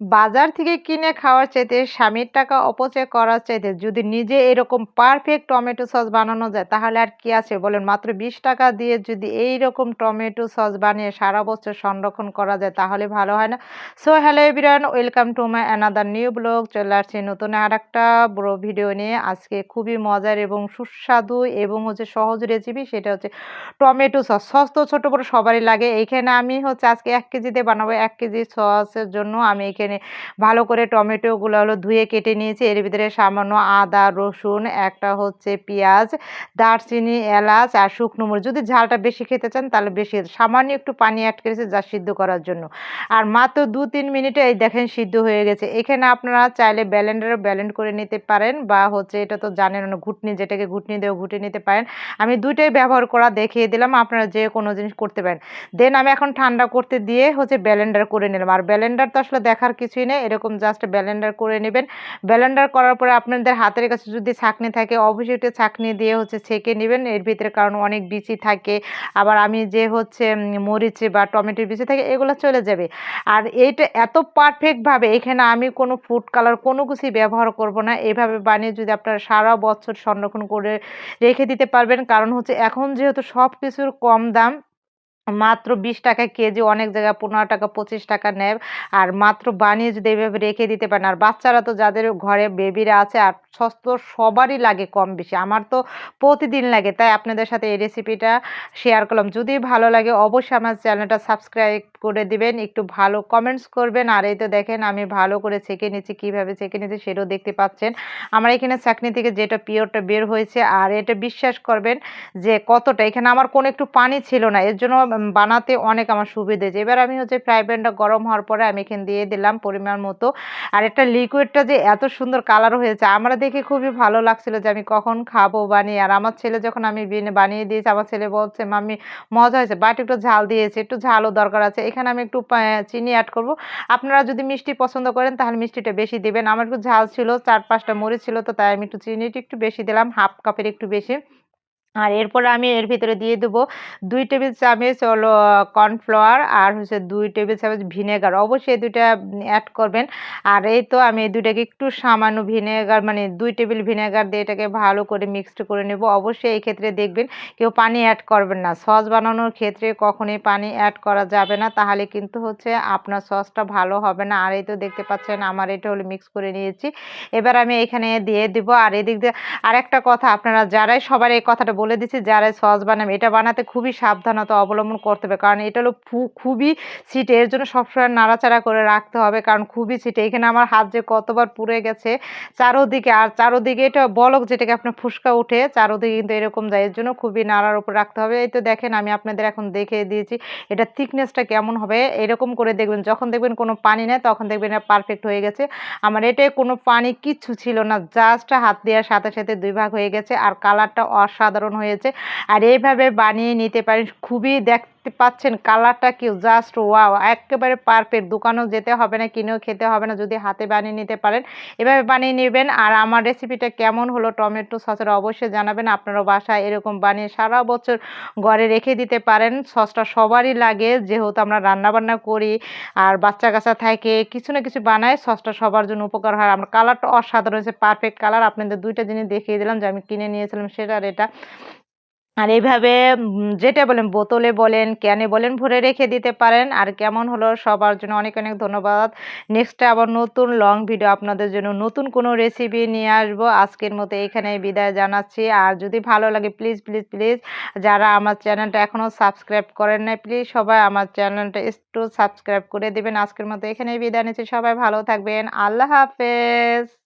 বাজার থেকে কিনে খাওয়ার চাইতে স্বামীর টাকা অপচয় করার চাইতে যদি নিজে এরকম পারফেক্ট টমেটো সস বানানো যায়, তাহলে আর কি আছে? বলেন, মাত্র বিশ টাকা দিয়ে যদি এই রকম টমেটো সস বানিয়ে সারা বছর সংরক্ষণ করা যায়, তাহলে ভালো হয় না? So hello everyone welcome to my another new blog চলে আসছে নতুন আর একটা বড় ভিডিও নিয়ে। আজকে খুবই মজার এবং সুস্বাদু এবং হচ্ছে সহজ রেসিপি সেটা হচ্ছে টমেটো সস সস তো ছোটো বড়ো সবারই লাগে। এইখানে আমি হচ্ছে আজকে এক কেজিতে বানাবো। এক কেজি সসের জন্য আমি এখানে এখানে ভালো করে টমেটোগুলো হলো ধুয়ে কেটে নিয়েছি। এর ভিতরে সামান্য আদা, রসুন, একটা হচ্ছে পেঁয়াজ, দারচিনি, এলাচ আর শুকনো মরিচ। যদি ঝালটা বেশি খেতে চান তাহলে বেশি সামান্য একটু পানি অ্যাড করেছে যা সিদ্ধ করার জন্য। আর মাত্র দু তিন মিনিটে এই দেখেন সিদ্ধ হয়ে গেছে। এখানে আপনারা চাইলে ব্যালেন্ডারও ব্যালেন্ড করে নিতে পারেন বা হচ্ছে এটা তো জানেন না, ঘুটনি যেটাকে ঘুটনি দিয়েও ঘুটে নিতে পারেন। আমি দুইটাই ব্যবহার করা দেখিয়ে দিলাম, আপনারা যে কোনো জিনিস করতে পারেন। দেন আমি এখন ঠান্ডা করতে দিয়ে হচ্ছে ব্যালেন্ডার করে নিলাম। আর ব্যালেন্ডার তো আসলে দেখার কিছুই নেই। এরকম জাস্ট ব্যালেন্ডার করে নেবেন। ব্যালেন্ডার করার পরে আপনাদের হাতের কাছে যদি ছাঁকনি থাকে, অবশ্যই একটু ছাঁকনি দিয়ে হচ্ছে ছেঁকে নেবেন। এর ভিতরে কারণ অনেক বিচি থাকে। আবার আমি যে হচ্ছে মরিচে বা টমেটোর বিচি থাকে, এগুলো চলে যাবে। আর এইটা এত পারফেক্টভাবে এখানে আমি কোনো ফুড কালার কোনো কিছুই ব্যবহার করব না। এভাবে বানিয়ে যদি আপনারা সারা বছর সংরক্ষণ করে রেখে দিতে পারবেন। কারণ হচ্ছে এখন যেহেতু সব কিছুর কম দাম মাত্র বিশ টাকা কেজি, অনেক জায়গায় পনেরো টাকা, পঁচিশ টাকা নেয় আর মাত্র বানিয়ে যদি এভাবে রেখে দিতে পারেন। আর বাচ্চারা তো যাদের ঘরে বেবিরা আছে, আর সস্ত সবারই লাগে কম বেশি। আমার তো প্রতিদিন লাগে, তাই আপনাদের সাথে এই রেসিপিটা শেয়ার করলাম। যদি ভালো লাগে, অবশ্যই আমার চ্যানেলটা সাবস্ক্রাইব করে দিবেন, একটু ভালো কমেন্টস করবেন। আর এই তো দেখেন, আমি ভালো করে ছেঁকে নিচ্ছি, কীভাবে ছেঁকে নিচ্ছি সেটাও দেখতে পাচ্ছেন। আমার এখানে চাকনি থেকে যেটা পিওরটা বের হয়েছে, আর এটা বিশ্বাস করবেন যে কতটা, এখানে আমার কোনো একটু পানি ছিল না, এর জন্য বানাতে অনেক আমার সুবিধে হয়েছে। এবার আমি হচ্ছে ফ্রাই প্যানটা গরম হওয়ার পরে আমি এখানে দিয়ে দিলাম পরিমাণ মতো। আর একটা লিকুইডটা যে এত সুন্দর কালার হয়েছে, আমরা দেখে খুবই ভালো লাগছিল যে আমি কখন খাব বানিয়ে আর আমার ছেলে যখন আমি বানিয়ে দিয়েছি, আমার ছেলে বলছে, মাম্মি, মজা হয়েছে বাট একটু ঝাল দিয়েছে, একটু ঝালও দরকার আছে। এখানে আমি একটু চিনি অ্যাড করব। আপনারা যদি মিষ্টি পছন্দ করেন, তাহলে মিষ্টিটা বেশি দেবেন। আমার একটু ঝাল ছিল, চার পাঁচটা মরিচ ছিল, তো তাই আমি একটু চিনিটা একটু বেশি দিলাম, হাফ কাপের একটু বেশি। আর এরপর আমি এর ভিতরে দিয়ে দেবো দুই টেবিল চামচ হলো কর্নফ্লাওয়ার আর হচ্ছে দুই টেবিল চামচ ভিনেগার। অবশ্যই দুইটা অ্যাড করবেন। আর এই তো আমি দুইটাকে একটু সামান্য ভিনেগার মানে দুই টেবিল ভিনেগার দিয়ে এটাকে ভালো করে মিক্সড করে নেব। অবশ্যই এই ক্ষেত্রে দেখবেন কেউ পানি অ্যাড করবেন না। সস বানানোর ক্ষেত্রে কখনোই পানি অ্যাড করা যাবে না। তাহলে কিন্তু হচ্ছে আপনার সসটা ভালো হবে না। আর এই তো দেখতে পাচ্ছেন আমার এটা হলো মিক্স করে নিয়েছি। এবার আমি এখানে দিয়ে দিব। আর এদিক দিয়ে আর একটা কথা, আপনারা যারাই সবার এই কথাটা বলে দিচ্ছি যারা সস বানাবে এটা বানাতে খুবই সাবধানতা অবলম্বন করতে হবে। কারণ এটা হলো খুবই সিটে এর জন্য সবসময় নাড়াচাড়া করে রাখতে হবে। কারণ খুবই সিটে এখানে আমার হাত যে কতবার পুড়ে গেছে চারোদিকে। আর চারোদিকে এটা বলক যেটাকে আপনার ফুসকা উঠে চারোদিকে কিন্তু এরকম যায়। এর জন্য খুবই নাড়ার উপর রাখতে হবে। এই তো দেখেন, আমি আপনাদের এখন দেখে দিয়েছি এটা থিকনেসটা কেমন হবে। এরকম করে দেখবেন। যখন দেখবেন কোনো পানি নেয় তখন দেখবেন এটা পারফেক্ট হয়ে গেছে। আমার এটাই কোনো পানি কিচ্ছু ছিল না। জাস্ট হাত দেওয়ার সাথে সাথে দুই ভাগ হয়ে গেছে। আর কালারটা অসাধারণ হয়েছে। আর এইভাবে বানিয়ে নিতে পারেন খুবই দেখতে পাচ্ছেন কালারটা কি জাস্ট ওয়াও একেবারে পারফেক্ট দোকানেও যেতে হবে না, কিনেও খেতে হবে না, যদি হাতে বানিয়ে নিতে পারেন। এভাবে বানিয়ে নেবেন আর আমার রেসিপিটা কেমন হলো টমেটো সসের অবশ্যই জানাবেন। আপনারা বাসায় এরকম বানিয়ে সারা বছর ঘরে রেখে দিতে পারেন। সসটা সবারই লাগে, যেহেতু আমরা রান্নাবান্না করি আর বাচ্চা কাচ্চা থাকে, কিছু না কিছু বানায় সসটা সবার জন্য উপকার হয়। আমার কালারটা অসাধারণ হয়েছে পারফেক্ট কালার। আপনাদের দুইটা জিনিস দেখিয়ে দিলাম যে আমি কিনে নিয়েছিলাম সেটা আর এটা। আর এইভাবে যেটা বলেন, বোতলে বলেন, ক্যানে বলেন, ভরে রেখে দিতে পারেন। আর কেমন হলো সবার জন্য অনেক অনেক ধন্যবাদ। নেক্সটে আবার নতুন লং ভিডিও আপনাদের জন্য নতুন কোনো রেসিপি নিয়ে আসব। আজকের মতো এখানে বিদায় জানাচ্ছি। আর যদি ভালো লাগে প্লিজ প্লিজ প্লিজ যারা আমার চ্যানেলটা এখনও সাবস্ক্রাইব করেন নাই প্লিজ সবাই আমার চ্যানেলটা একটু সাবস্ক্রাইব করে দেবেন। আজকের মতো এখানেই বিদায় নিচ্ছি। সবাই ভালো থাকবেন। আল্লাহ হাফেজ।